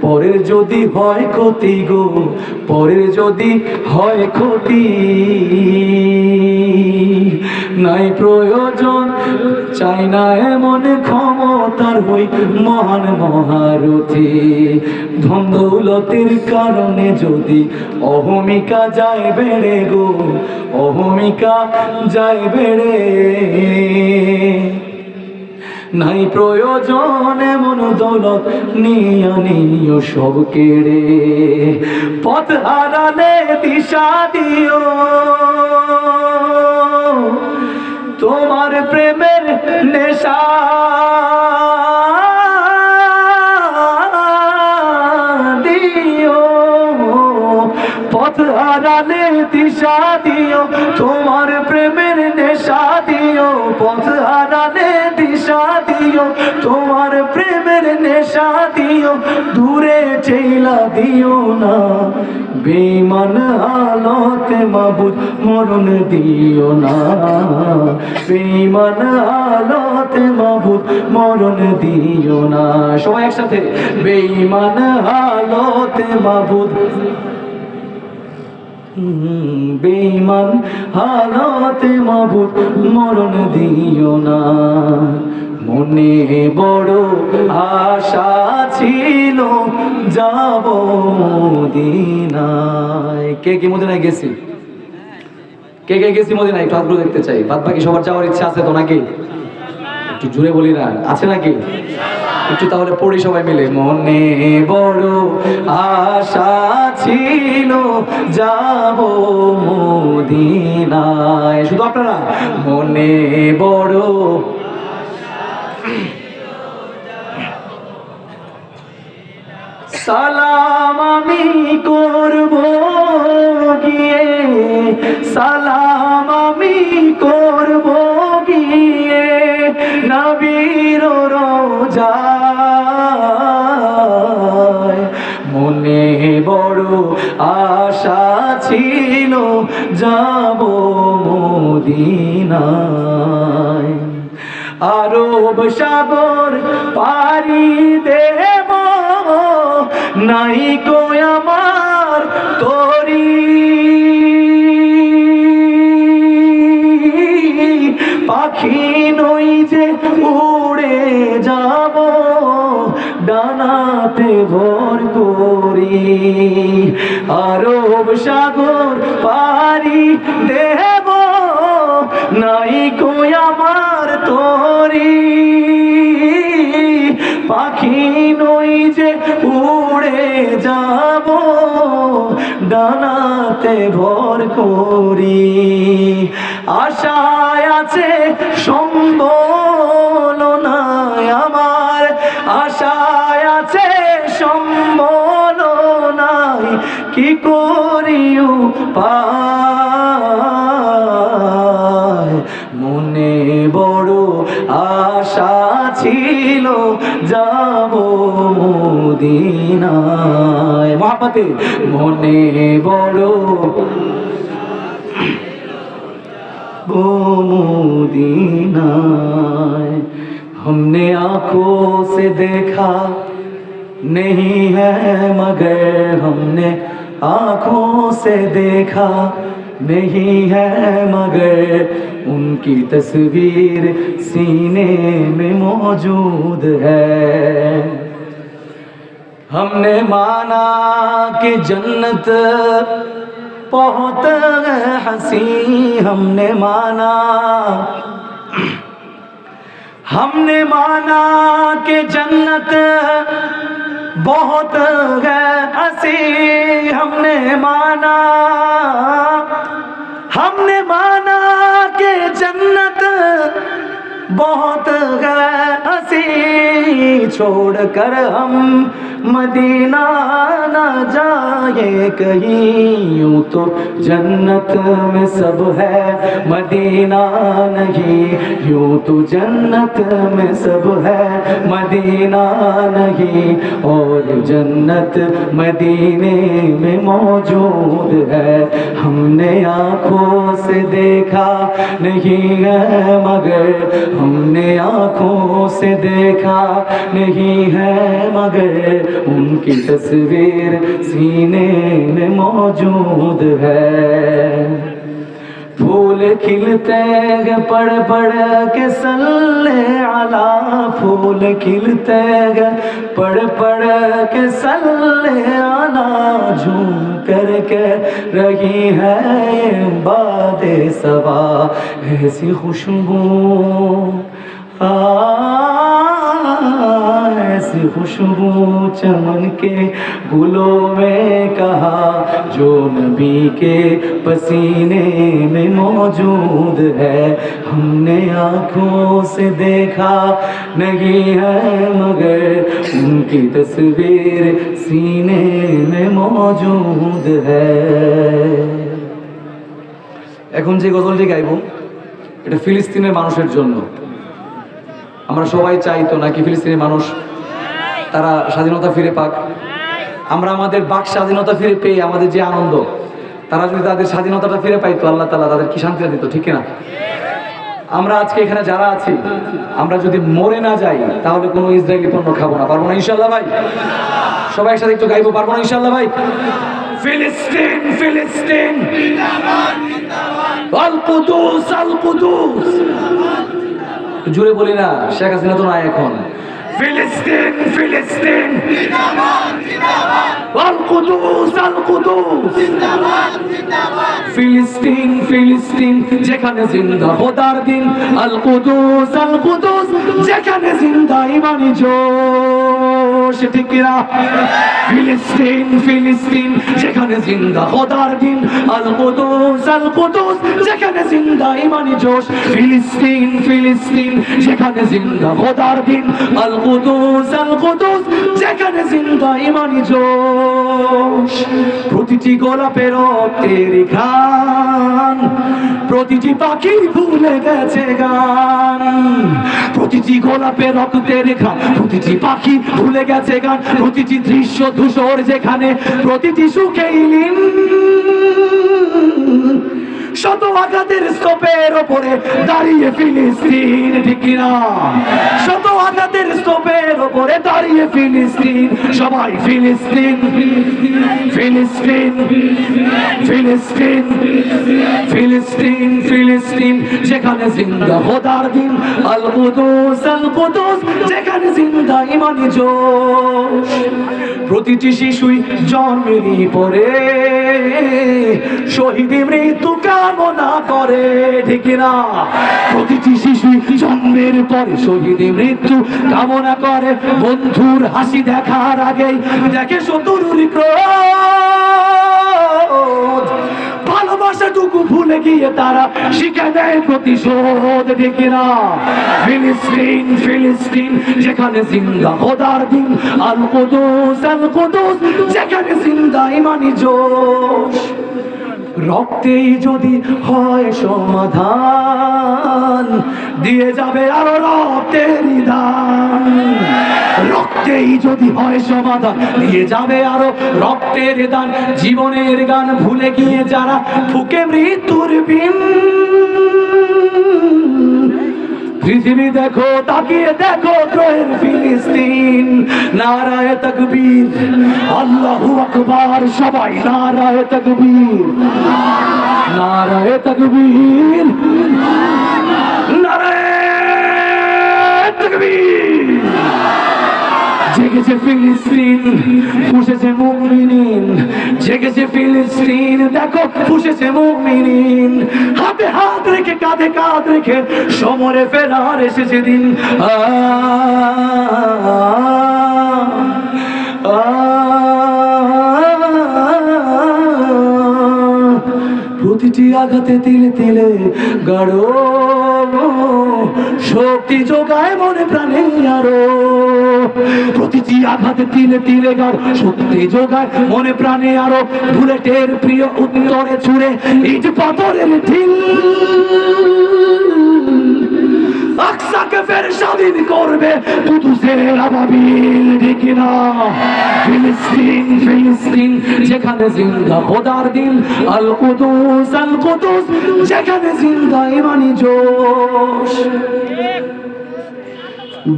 পরের যদি হয় ক্ষতি গো, পরের যদি হয় ক্ষতি। নাই প্রয়োজন, চাই না এমন ক্ষমতার হই মহান মহারথী। ধন দৌলতের কারণে যদি অহমিকা যায় বেড়ে গো, অহমিকা যায় বেড়ে। নাই প্রয়োজন এমন দৌলত, নিয়া নিও সব কেড়ে। পথ হারালে দিশা দিও। তোমার প্রেমের নেশা। দিশা দিও তোমার প্রেমের নেশা দিও পথ হারালে দিশা দিও তোমার প্রেমের নেশা দিও দূরে চেলা দিও না। বেমান হালতে মাবুদ, মরণ দিও না। বেমান হালতে মাবুদ, মরণ দিও না। সবাই একসাথে বেইমান হালতে মাবুদ বেইমান হালতে মাবুদ, মরণ দিও না। মনে বড় আশা ছিল, যাব মদিনায়। কে কি মদিনায় গেছি? কে কে গেছি মদিনায়? একটু হাতগুলো দেখতে চাই। বাদ বাকি সবার যাওয়ার ইচ্ছা আছে তো নাকি? একটু জুড়ে বলি না। আছে নাকি? একটু তাহলে পড়ি সবাই মিলে। মনে বড় আশা ছিল, যাব মদিনায়। শুধু আপনারা? মনে বড় সালাম আমি করব গিয়ে। সালাম আমি করব মদিনায়। আরব সাগর পারি দেব নাই গো ডানাতে ভর করি। আশায় আছে সম্বল আমার। আশায় আছে সম্বল নাই কি করিও পায় মদিনায় মহাপতে মনে বড় मोदीनाए हमने आंखों से देखा नहीं है मगर हमने आंखों से देखा नहीं है मगर उनकी तस्वीर सीने में मौजूद है हमने माना कि जन्नत बहुत हसी, हमने माना। हमने माना कि जन्नत बहुत हँसी, हमने माना। हमने माना कि जन्नत बहुत हँसी, छोड़कर हम मदीना न जाए कहीं यूँ तो जन्नत में सब है। मदीना नहीं, यूँ तो जन्नत में सब है। मदीना नहीं, और जन्नत मदीने में मौजूद है। हमने आँखों से देखा नहीं है, मगर हमने आँखों से देखा नहीं है, मगर उनकी तस्वीर सीने में मौजूद है। फूल खिलते हैं पड़ पड़ के सल्ले आला फूल खिलते हैं पड़ पड़ के सल्ले आला झूम करके रही है बाद सवा। ऐसी खुशबू खुशबू चमन के गुलों में कहा जो नबी के पसीने में मौजूद है हमने आंखों से देखा नहीं है मगर उनकी तस्वीर सीने में मौजूद है এখন যে গজলটি গাইব এটা ফিলিস্তিনের মানুষের জন্য আমরা সবাই চাই তো নাকি ফিলিস্তিনের মানুষ তারা স্বাধীনতা ফিরে পাক। আমরা আমাদের বাক স্বাধীনতা ফিরে পেয়ে আমাদের যে আনন্দ, তারা যদি তাদের স্বাধীনতাটা ফিরে পাইতো, আল্লাহ তালা তাদের কি শান্তিটা দিত, ঠিক না আমরা আজকে এখানে যারা আছি, আমরা যদি মরে না যাই, তাহলে কোনো ইসরায়েলি পণ্য খাব না। পারব না ইনশাল্লাহ ভাই? সবাই একসাথে একটু গাইবো, পারব না ইনশাল্লাহ ভাই? ফিলিস্তিন ফিলিস্তিন! আল কুদুস জুড়ে বলি না, শেখ হাসিনা তো নাই এখন। ফিলিস্তিন ফিলিস্তিন। আল কুদুস আল কুদুস। ফিলিস্তিন ফিলিস্তিন, যেখানে জিন্দা খোদার দিন। আল কুদুস আল কুদুস, যেখানে জিন্দা ইমানি জোশ ঠিক ফিলিস্তিন ফিলিস্তিন, যেখানে জিন্দা দিন। যেখানে জিন্দা ইমানি জোশ। ফিলিস্তিন ফিলিস্তিন, যেখানে জিন্দা খোদার দিন। আল কুদুস যেখানে জিন্দা ইমানি জোশ। প্রতিটি গোলাপের রক্তের ঘ্রাণ। প্রতিটি পাখি ভুলে গেছে গান। প্রতিটি গোলাপের রক্তে রেখা, প্রতিটি পাখি ভুলে গেছে গান। প্রতিটি দৃশ্য ধূসর যেখানে, প্রতিটি সুখেই লীন। শত আঘাতের স্তূপের ওপরে দাঁড়িয়ে ফিলিস্তিন, ঠিক না শত আঘাতের স্তূপের ওপরে দাঁড়িয়ে ফিলিস্তিন। সবাই ফিলিস্তিন ফিলিস্তিন ফিলিস্তিন ফিলিস্তিন ফিলিস্তিন। যেখানে জিন্দা খোদার দিন আল কুদুস আল কুদুস যেখানে জিন্দা ইমানি জোশ। প্রতিটি শিশুই জন্মেরই পরে। শহীদ মৃত্যু কামনা করে, ঠিক না প্রতিটি শিশু জন্মের পরে শহীদ মৃত্যু কামনা করে। বন্ধুর হাসি দেখার আগেই দেখে শত্রুর ভুলে গিয়ে তারা শিখে দেয় প্রতিশোধ দেখি না ফিলিস্তিন ফিলিস্তিন, যেখানে জিন্দা খোদার দিন আল কুদুস আল কুদুস যেখানে জিন্দা ইমানি জোশ। রক্তেই যদি হয় সমাধান, দিয়ে যাবে আরও রক্তের দান রক্তেই যদি হয় সমাধান, দিয়ে যাবে আরও রক্তের দান। জীবনের গান ভুলে গিয়ে যারা ফুকে মৃত্যুর বিন পৃথিবী দেখো, তাকিয়ে দেখো গ্রহের ফিলিস্তিন। নারায় তকবীর, আল্লাহু আকবার, সবাই নারায় তকবীর। নারায় তকবীর নারায় তকবীর। জেগেছে ফিলিস্তিন ফুসেছে মুমিনিন। জেগেছে ফিলিস্তিন, দেখো ফুসেছে মুমিনিন। হাতে হাত রেখে, কাঁধে কাঁধ রেখে সমরে ফেরার এসেছে দিন। প্রতিটি আঘাতে তিলে তিলে গাঢ় শক্তি যোগায় মনে প্রাণে আরও। প্রতিটি আঘাতে তিলে তিলে গার শক্তি যোগায় মনে প্রাণে আরও। বুলেটের প্রিয় উত্তরে ছুড়ে, ইট পাথরের ঢিল। আকসাকে ফের স্বাধীন করবে। কুদুসের আবাবিল দেখি না ফিলিস্তিন ফিলিস্তিন, যেখানে জিন্দা খোদার দিন আল কুদুস আল কুদুস যেখানে জিন্দা ইমানি জোশ।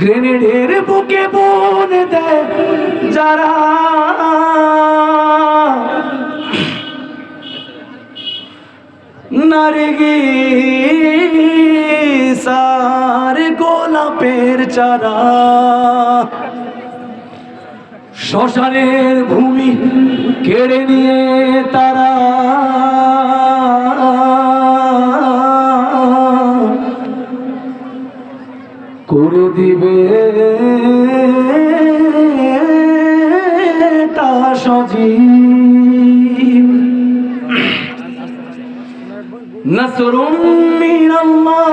গ্রেনেডের বুকে বোন দেয় যারা। গোলাপের চারা। শ্মশানের ভূমি কেড়ে নিয়ে তারা। করে দিবে তা না নসরুম মিনাল্লাহ।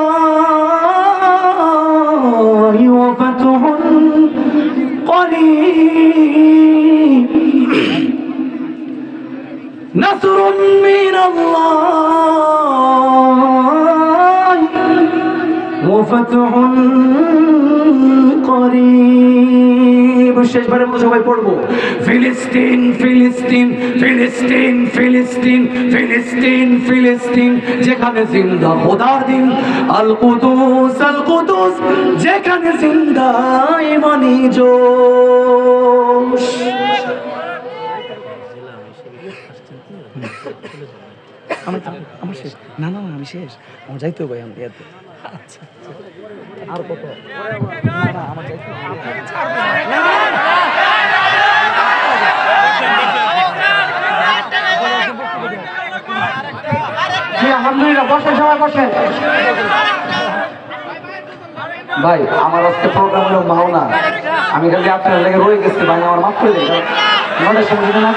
قريب نصر من الله وفتح قريب. শেষবারের মতো সবাই পড়ব। ফিলিস্তিন ফিলিস্তিন ফিলিস্তিন ফিলিস্তিন ফিলিস্তিন ফিলিস্তিন যেখানে জিন্দা খোদার দিন। আল কুদুস আল কুদুস যেখানে জিন্দা ইমানি জোশ। আমার আমার শেষ। না না আমি শেষ। আমার যাইতে হবে আমি ইয়াতে আচ্ছা। আর কত? আমার বসেন ভাই, আমার আজকে প্রোগ্রাম হলো মাওনা। আমি খালি আপনার লেগে রয়ে গেছি, ভাই, আমার মাফ করে দিন। মনে না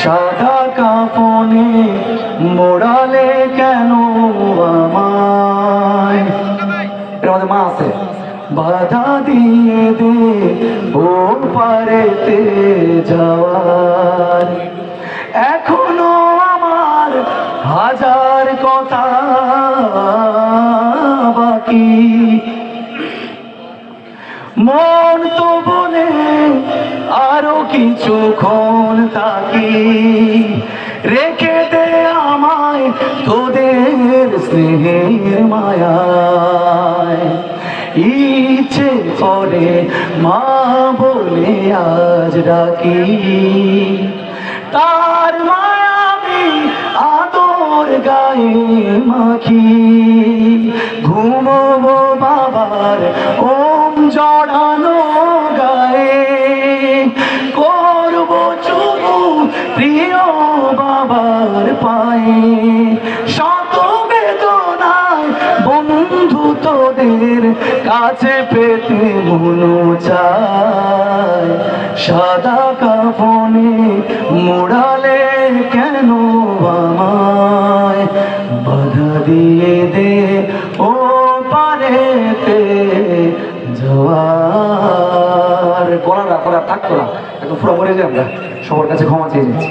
সাদা কাপনে মোড়ালে কেন আমায়? মধ্যে মা আছে বাধা দিয়ে দে, ও পারেতে যাওয়ার। এখনও আমার হাজার কথা বাকি। মন তো বলে আরও কিছুক্ষণ তাকি রেখে দে আমায় তোদের স্নেহের মায়ায় ইচ্ছে করে মা বলে আজ ডাকি। তার মায়াবি আদর গায়ে মাখি। ঘুমবো বাবার ওম জড়ানো গায়ে। করব চুমু প্রিয় বাবার পায়ে। বন্ধু তোদের কাছে পেতে মনো চায়। সাদা কাফনে মোড়ালে কেন আমায়? বাধা দিয়ে দে ও পারেতে জোয়ার গলাটা গলা থাকতো না, এখন পুরো মরে যাই আমরা। সবার কাছে ক্ষমা চেয়ে নিচ্ছি।